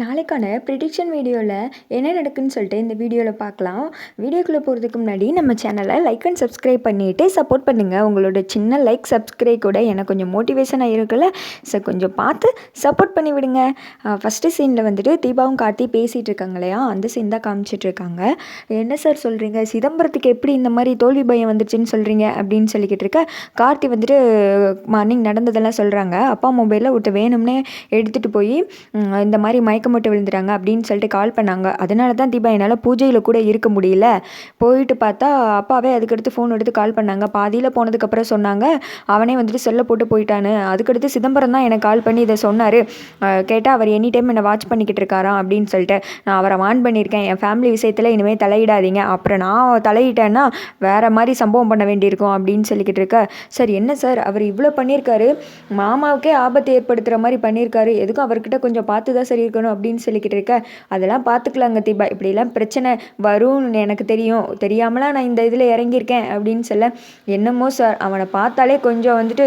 நாளைக்கான ப்ரிடிக்ஷன் வீடியோவில் என்ன நடக்குன்னு சொல்லிட்டு இந்த வீடியோவில் பார்க்கலாம். வீடியோக்குள்ளே போகிறதுக்கு முன்னாடி நம்ம சேனலை லைக் அண்ட் சப்ஸ்கிரைப் பண்ணிவிட்டு சப்போர்ட் பண்ணுங்கள் உங்களோட சின்ன லைக் சப்ஸ்கிரைப் கூட எனக்கு கொஞ்சம் மோட்டிவேஷனாக இருக்குல்ல? ஸோ கொஞ்சம் பார்த்து சப்போர்ட் பண்ணி விடுங்க. ஃபஸ்ட்டு சீனில் வந்துட்டு தீபாவும் கார்த்தி பேசிகிட்டு இருக்காங்க இல்லையா? அந்த சீன் தான் காமிச்சிட்ருக்காங்க என்ன சார் சொல்கிறீங்க சிதம்பரத்துக்கு எப்படி இந்த மாதிரி தோல்வி பயம் வந்துருச்சுன்னு சொல்கிறீங்க அப்படின்னு சொல்லிக்கிட்டு இருக்க? கார்த்தி வந்துட்டு மார்னிங் நடந்ததெல்லாம் சொல்கிறாங்க அப்பா மொபைலில் விட்டு வேணும்னே எடுத்துகிட்டு போய் இந்த மாதிரி மயக்கம் போட்டு விழுந்துட்டாங்க அப்படின்னு சொல்லிட்டு கால் பண்ணாங்க. அதனால தான் தீபா என்னால் பூஜையில் கூட இருக்க முடியல. போயிட்டு பார்த்தா அப்பாவே அதுக்கடுத்து ஃபோன் எடுத்து கால் பண்ணாங்க. பாதியில் போனதுக்கப்புறம் சொன்னாங்க. அவனே வந்துட்டு செல்லை போட்டு போயிட்டான்னு. அதுக்கடுத்து சிதம்பரம் தான் எனக்கு கால் பண்ணி இதை சொன்னார். கேட்டால் அவர் எனி டைம் என்னை வாட்ச் பண்ணிக்கிட்டு இருக்காராம் அப்படின்னு சொல்லிட்டு. நான் அவரை வான் பண்ணியிருக்கேன். என் ஃபேமிலி விஷயத்தில் இனிமேல் தலையிடாதீங்க. அப்புறம் நான் தலையிட்டேன்னா வேறு மாதிரி சம்பவம் பண்ண வேண்டியிருக்கும் அப்படின்னு சொல்லிக்கிட்டு இருக்க. சார் என்ன சார்? அவர் இவ்வளோ பண்ணியிருக்காரு. மாமாவுக்கே ஆபத்து ஏற்படுத்துகிற மாதிரி பண்ணியிருக்காரு. எதுக்கும் அவர்கிட்ட கொஞ்சம் பார்த்து தான் சரி இருக்கணும். அப்படின்னு சொல்லிக்கிட்டு இருக்க. அதெல்லாம் பார்த்துக்கலாங்க தீபா. இப்படிலாம் பிரச்சனை வரும்னு எனக்கு தெரியும். தெரியாமலாம் நான் இந்த இதில் இறங்கியிருக்கேன் அப்படின்னு சொல்ல. என்னமோ சார் அவனை பார்த்தாலே கொஞ்சம் வந்துட்டு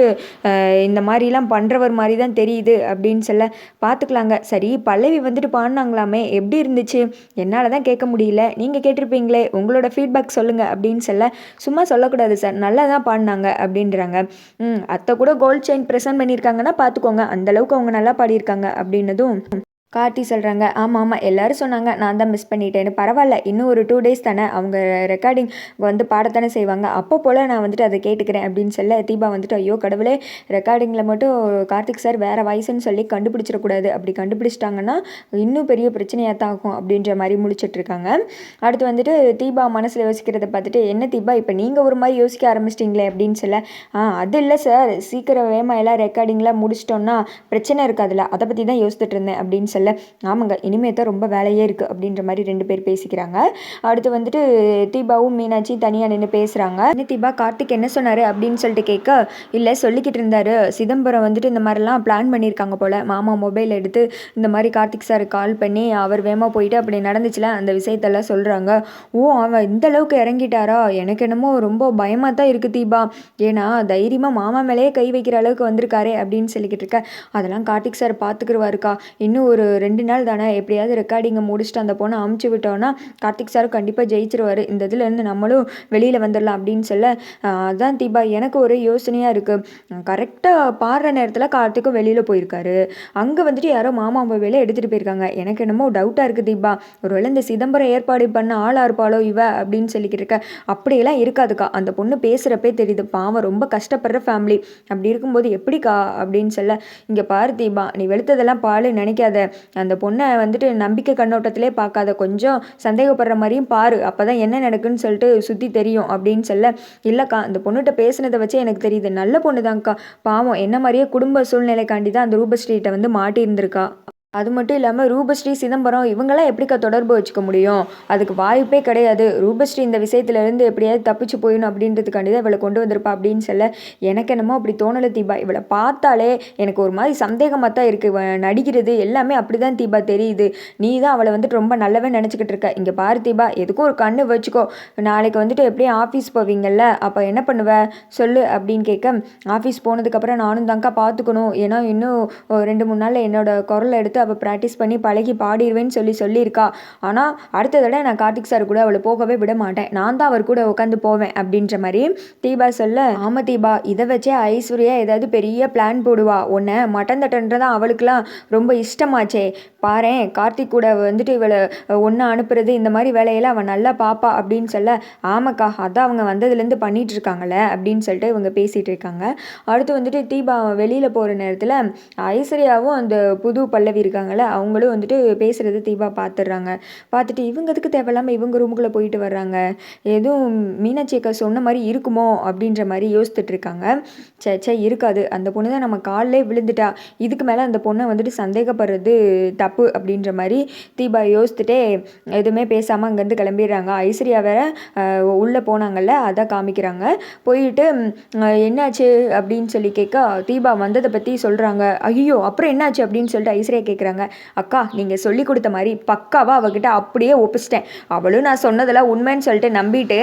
இந்த மாதிரிலாம் பண்ணுறவர் மாதிரி தான் தெரியுது அப்படின்னு சொல்ல. பார்த்துக்கலாங்க. சரி பல்லவி வந்துட்டு பாடினாங்களாமே. எப்படி இருந்துச்சு? என்னால் தான் கேட்க முடியல. நீங்கள் கேட்டிருப்பீங்களே. உங்களோட ஃபீட்பேக் சொல்லுங்கள் அப்படின்னு சொல்ல. சும்மா சொல்லக்கூடாது சார். நல்லா தான் பாடினாங்க அப்படின்றாங்க. ம் அத்தை கூட கோல்ட் செயின் ப்ரெசென்ட் பண்ணியிருக்காங்கன்னா பார்த்துக்கோங்க. அந்தளவுக்கு அவங்க நல்லா பாடியிருக்காங்க அப்படின்னதும். கார்த்தி சொல்கிறாங்க ஆமாம் ஆமாம் எல்லோரும் சொன்னாங்க. நான் தான் மிஸ் பண்ணிட்டேன்னு. பரவாயில்ல இன்னும் ஒரு டூ டேஸ் தானே. அவங்க ரெக்கார்டிங் வந்து பாடத்தானே செய்வாங்க. அப்போ போல் நான் வந்துட்டு அதை கேட்டுக்கிறேன் அப்படின்னு சொல்ல தீபா வந்துட்டு ஐயோ கடவுளே ரெக்கார்டிங்கில் மட்டும் கார்த்திக் சார் வேறு வாய்ஸ்ன்னு சொல்லி கண்டுபிடிச்சிடக்கூடாது அப்படி கண்டுபிடிச்சிட்டாங்கன்னா இன்னும் பெரிய பிரச்சனையாக தான் ஆகும் அப்படின்ற மாதிரி முடிச்சிட்ருக்காங்க அடுத்து வந்துட்டு தீபா மனசில் யோசிக்கிறத பார்த்துட்டு என்ன தீபா இப்போ நீங்கள் ஒரு மாதிரி யோசிக்க ஆரம்பிச்சிட்டிங்களே? அப்படின்னு சொல்ல ஆ அது இல்லை சார் சீக்கிரம் வேகமாக எல்லாம் ரெக்கார்டிங்லாம் முடிச்சிட்டோன்னா பிரச்சனை இருக்காதுல்ல அதை பற்றி தான் யோசிச்சுட்டு இருந்தேன் அப்படின்னு சொல்ல ஆமாங்க இனிமே தான் ரொம்ப வேலையே இருக்குது அப்படின்ற மாதிரி ரெண்டு பேர் பேசிக்கிறாங்க. அடுத்து வந்துட்டு தீபாவும் மீனாட்சி தனியாக நின்று பேசுகிறாங்க தீபா கார்த்திக் என்ன சொன்னார் அப்படின்னு சொல்லிட்டு கேட்க இல்லை சொல்லிக்கிட்டு இருந்தார். சிதம்பரம் வந்துட்டு இந்த மாதிரிலாம் பிளான் பண்ணியிருக்காங்க போல். மாமா மொபைல் எடுத்து இந்த மாதிரி கார்த்திக் சார் கால் பண்ணி அவர் வேகமாக போயிட்டு அப்படி நடந்துச்சுல அந்த விஷயத்தெல்லாம் சொல்கிறாங்க ஓ அவன் இந்த அளவுக்கு இறங்கிட்டாரா? எனக்கு என்னமோ ரொம்ப பயமாக தான் இருக்குது தீபா. ஏன்னா தைரியமாக மாமா மேலேயே கை வைக்கிற அளவுக்கு வந்திருக்காரே அப்படின்னு சொல்லிக்கிட்டு இருக்க. அதெல்லாம் கார்த்திக் சார் பார்த்துக்குருவாருக்கா இன்னும் ஒரு ரெண்டு நாள் தானே எப்படியாவது ரெக்கார்டிங்கை முடிச்சுட்டு அந்த பொண்ணை அமுச்சு விட்டோன்னா கார்த்திக் சார் கண்டிப்பாக ஜெயிச்சிருவாரு. இந்த இதுலேருந்து நம்மளும் வெளியில் வந்துடலாம் அப்படின்னு சொல்ல அதுதான் அதான் தீபா எனக்கு ஒரு யோசனையாக இருக்குது கரெக்டாக பாடுற நேரத்தில் கார்த்திக்கும் வெளியில் போயிருக்காரு. அங்கே வந்துட்டு யாரோ மாமா மொபைலை எடுத்துகிட்டு போயிருக்காங்க. எனக்கு என்னமோ டவுட்டாக இருக்குது தீபா. ஒருவேளை இந்த சிதம்பரம் ஏற்பாடு பண்ண ஆளாக இருப்பாளோ இவ அப்படின்னு சொல்லிக்கிட்டு இருக்க. அப்படியெல்லாம் இருக்காதுக்கா. அந்த பொண்ணு பேசுகிறப்பே தெரியுது. பாவம் ரொம்ப கஷ்டப்படுற ஃபேமிலி அப்படி இருக்கும்போது எப்படிக்கா அப்படின்னு சொல்ல இங்கே பாரு தீபா நீ வெளுத்ததெல்லாம் பாலு நினைக்காத. அந்த பொண்ணை வந்துட்டு நம்பிக்கை கண்ணோட்டத்திலே பார்க்காத கொஞ்சம் சந்தேகப்படுற மாதிரியும் பாரு அப்போ தான் என்ன நடக்குன்னு சொல்லிட்டு சுற்றி தெரியும் அப்படின்னு சொல்ல இல்லைக்கா அந்த பொண்ணுகிட்ட பேசுனதை வச்சே எனக்கு தெரியுது நல்ல பொண்ணு தான்க்கா பாவம் என்ன மாதிரியே குடும்ப சூழ்நிலைக்காண்டி தான் அந்த ரூபஸ்ரீட்ட வந்து மாட்டியிருந்திருக்கா. அது மட்டும் இல்லாமல் ரூபஸ்ரீ சிதம்பரம் இவங்களாம் எப்படிக்கா தொடர்பு வச்சுக்க முடியும்? அதுக்கு வாய்ப்பே கிடையாது. ரூபஸ்ரீ இந்த விஷயத்துலேருந்து எப்படியாவது தப்பிச்சு போயிடணும் அப்படின்றதுக்காண்டி தான் இவளை கொண்டு வந்திருப்பா அப்படின்னு சொல்ல எனக்கு என்னமோ அப்படி தோணலை தீபா. இவளை பார்த்தாலே எனக்கு ஒரு மாதிரி சந்தேகமாக தான் இருக்குது நடிக்கிறது எல்லாமே அப்படி தான் தீபா தெரியுது. நீ தான் அவளை வந்துட்டு ரொம்ப நல்லவே நினச்சிக்கிட்டு இருக்க. இங்கே பாரு தீபா எதுக்கும் ஒரு கண்ணு வச்சுக்கோ. நாளைக்கு வந்துட்டு எப்படியும் ஆஃபீஸ் போவீங்கல்ல அப்போ என்ன பண்ணுவ? சொல்லு அப்படின்னு கேட்க ஆஃபீஸ் போனதுக்கப்புறம் நானும் தாங்க்கா பார்த்துக்கணும். ஏன்னா இன்னும் ரெண்டு மூணு நாளில் என்னோட குரலை எடுத்து அவள் ப்ராக்டிஸ் பண்ணி பழகி பாடிடுவேன்னு சொல்லி சொல்லியிருக்கா. ஆனால் அடுத்த தடவை நான் கார்த்திக் சார் கூட அவளை போகவே விட மாட்டேன். நான் தான் அவர் கூட உட்காந்து போவேன் அப்படின்ற மாதிரி தீபா சொல்ல ஆமாம் தீபா இதை வச்சே ஐஸ்வர்யா ஏதாவது பெரிய பிளான் போடுவா. உன்னை மட்டன் தட்டன்றதான் அவளுக்குலாம் ரொம்ப இஷ்டமாச்சே. பாரேன் கார்த்திக் கூட வந்துட்டு இவளை ஒன்று அனுப்புறது இந்த மாதிரி வேலையெல்லாம் அவன் நல்லா பாப்பா. அப்படின்னு சொல்ல ஆமாக்கா அதான் அவங்க வந்ததுலேருந்து பண்ணிட்டு இருக்காங்களே அப்படின்னு சொல்லிட்டு இவங்க பேசிகிட்டு இருக்காங்க. அடுத்து வந்துட்டு தீபா வெளியில் போகிற நேரத்தில் ஐஸ்வர்யாவும் அந்த புது பல்லவி இருக்காங்கல்ல அவங்களும் வந்துட்டு பேசுகிறது தீபா பார்த்துடுறாங்க பார்த்துட்டு இவங்க எதுக்கு தேவையில்லாமல் இவங்க ரூமுக்குள்ளே போயிட்டு வர்றாங்க? எதுவும் மீனாட்சி அக்கா சொன்ன மாதிரி இருக்குமோ? அப்படின்ற மாதிரி யோசித்துட்டு இருக்காங்க. சே சே இருக்காது. அந்த பொண்ணு தான் நம்ம காலிலே விழுந்துட்டா. இதுக்கு மேலே அந்த பொண்ணை வந்துட்டு சந்தேகப்படுறது தப்பு அப்படின்ற மாதிரி தீபா யோசித்துட்டே எதுவுமே பேசாமல் அங்கேருந்து கிளம்பிடுறாங்க. ஐஸ்வர்யா வேற உள்ளே போனாங்கல்ல அதை காமிக்கிறாங்க. போயிட்டு என்னாச்சு அப்படின்னு சொல்லி கேட்க தீபா வந்ததை பற்றி சொல்கிறாங்க ஐயோ அப்புறம் என்னாச்சு அப்படின்னு சொல்லிட்டு ஐஸ்வர்யா கேட்க கேட்குறாங்க அக்கா நீங்கள் சொல்லி கொடுத்த மாதிரி பக்காவாக அவகிட்ட அப்படியே ஒப்பிச்சிட்டேன். அவளும் நான் சொன்னதெல்லாம் உண்மைன்னு சொல்லிட்டு நம்பிட்டு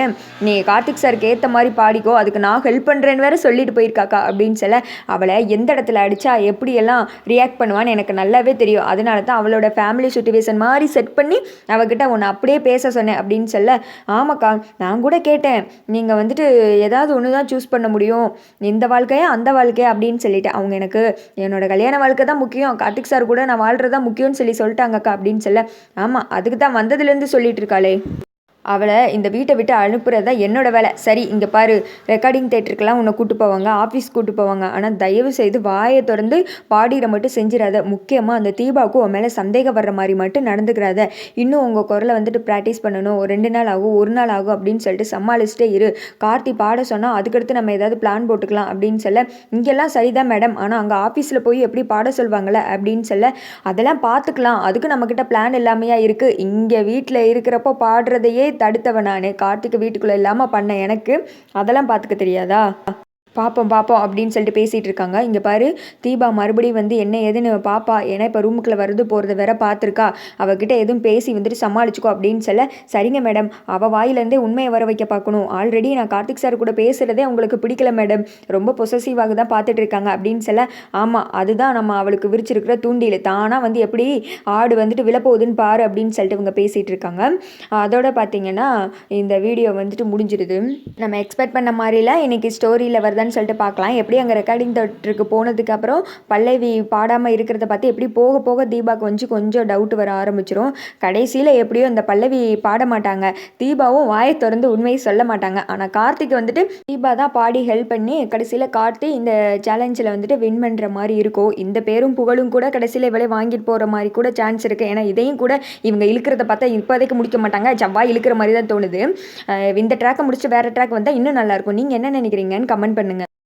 நீ கார்த்திக் சாருக்கு ஏற்ற மாதிரி பாடிக்கோ அதுக்கு நான் ஹெல்ப் பண்ணுறேன்னு வேற சொல்லிட்டு போயிருக்காக்கா? அப்படின்னு சொல்ல அவளை எந்த இடத்துல அடித்தா எப்படியெல்லாம் ரியாக்ட் பண்ணுவான்னு எனக்கு நல்லாவே தெரியும். அதனால தான் அவளோட ஃபேமிலி சுச்சுவேஷன் மாதிரி செட் பண்ணி அவகிட்ட உன்னை அப்படியே பேச சொன்னேன் அப்படின்னு சொல்ல ஆமாக்கா நான் கூட கேட்டேன். நீங்கள் வந்துட்டு ஏதாவது ஒன்று தான் சூஸ் பண்ண முடியும். இந்த வாழ்க்கையா அந்த வாழ்க்கையா? அப்படின்னு சொல்லிட்டு அவங்க எனக்கு என்னோட கல்யாண வாழ்க்கை தான் முக்கியம். கார்த்திக் சார் கூட நான் வாழ்கிறது தான் முக்கியம்னு சொல்லி சொல்லிட்டாங்கக்கா அப்படின்னு சொல்ல. ஆமாம் அதுக்கு தான் வந்ததுலேருந்து சொல்லிட்டு இருக்காளே. அவளை இந்த வீட்டை விட்டு அனுப்புறது தான் என்னோட வேலை. சரி இங்கே பாரு. ரெக்கார்டிங் தேட்டருக்கெல்லாம் உன்னை கூட்டு போவாங்க ஆஃபீஸ் கூட்டு போவாங்க. ஆனால் தயவு செய்து வாயை திறந்து பாடிற மட்டும் செஞ்சிடாத. முக்கியமாக அந்த தீபாவுக்கு உன் மேலே சந்தேகம் வர்ற மாதிரி மட்டும் நடந்துக்கிறாத. இன்னும் உங்கள் குரலை வந்துட்டு ப்ராக்டிஸ் பண்ணணும். ஒரு ரெண்டு நாள் ஆகும் ஒரு நாள் ஆகும் அப்படின்னு சொல்லிட்டு சமாளிச்சுட்டே இரு. கார்த்தி பாட சொன்னால் அதுக்கடுத்து நம்ம ஏதாவது பிளான் போட்டுக்கலாம் அப்படின்னு சொல்ல இங்கெல்லாம் சரிதான் மேடம் ஆனால் அங்கே ஆஃபீஸில் போய் எப்படி பாட சொல்வாங்கள்ல அப்படின்னு சொல்ல அதெல்லாம் பார்த்துக்கலாம். அதுக்கு நம்மக்கிட்ட பிளான் இல்லாமையாக இருக்குது இங்கே வீட்டில் இருக்கிறப்போ பாடுறதையே தடுத்தவன் நான் கார்த்திக் வீட்டுக்குள்ளே இல்லாமல் பண்ண எனக்கு அதெல்லாம் பார்த்துக்க தெரியாதா? பார்ப்போம் பார்ப்போம் அப்படின்னு சொல்லிட்டு பேசிகிட்டு இருக்காங்க. இங்கே பாரு தீபா மறுபடியும் வந்து என்ன ஏதுன்னு பாப்பா ஏன்னா இப்போ ரூமுக்குள்ளே வருது போகிறத வேற பார்த்துருக்கா. அவகிட்ட எதுவும் பேசி வந்துட்டு சமாளிச்சுக்கோ அப்படின்னு சொல்ல சரிங்க மேடம் அவள் வாயிலேருந்தே உண்மையை வர வைக்க பார்க்கணும். ஆல்ரெடி நான் கார்த்திக் சார் கூட பேசுகிறதே உங்களுக்கு பிடிக்கல மேடம் ரொம்ப பொசசிவாக தான் பார்த்துட்டு இருக்காங்க அப்படின்னு சொல்ல ஆமாம் அதுதான் நம்ம அவளுக்கு விரிச்சிருக்கிற தூண்டில். தானாக வந்து எப்படி ஆடு வந்துட்டு விழப்போகுதுன்னு பாரு அப்படின்னு சொல்லிட்டு இவங்க பேசிகிட்டு இருக்காங்க. அதோட பார்த்தீங்கன்னா இந்த வீடியோ வந்துட்டு முடிஞ்சிருது. நம்ம எக்ஸ்பெக்ட் பண்ண மாதிரிலாம் இன்றைக்கி ஸ்டோரியில் வருதான்னு சொல்லிட்டு பார்க்கலாம். எப்படி அங்கே ரெக்கார்டிங் தேட்டருக்கு போனதுக்கப்புறம் பல்லவி பாடாமல் இருக்கிறத பார்த்து எப்படி போக போக தீபாவுக்கு வந்து கொஞ்சம் டவுட் வர ஆரம்பிச்சிரும். கடைசியில் எப்படியோ இந்த பல்லவி பாட மாட்டாங்க. தீபாவும் வாயை திறந்து உண்மையை சொல்ல மாட்டாங்க. ஆனால் கார்த்திக் வந்துட்டு தீபா தான் பாடி ஹெல்ப் பண்ணி கடைசியில் கார்த்தி இந்த சேலஞ்சில் வந்துட்டு வின் பண்ணுற மாதிரி இருக்கும் இந்த பேரும் புகழும் கூட கடைசியில் இவளே வாங்கிட்டு போகிற மாதிரி கூட சான்ஸ் இருக்குது ஏன்னா இதையும் கூட இவங்க இழுக்கிறத பார்த்தா இப்போதைக்கு முடிக்க மாட்டாங்க. செவ்வாய் இழுக்கிற மாதிரி தான் தோணுது. இந்த ட்ராக்கை முடிச்சு வேறு ட்ராக் வந்தால் இன்னும் நல்லாயிருக்கும் நீங்கள் என்ன நினைக்கிறீங்கன்னு கமெண்ட் பண்ணுங்கள்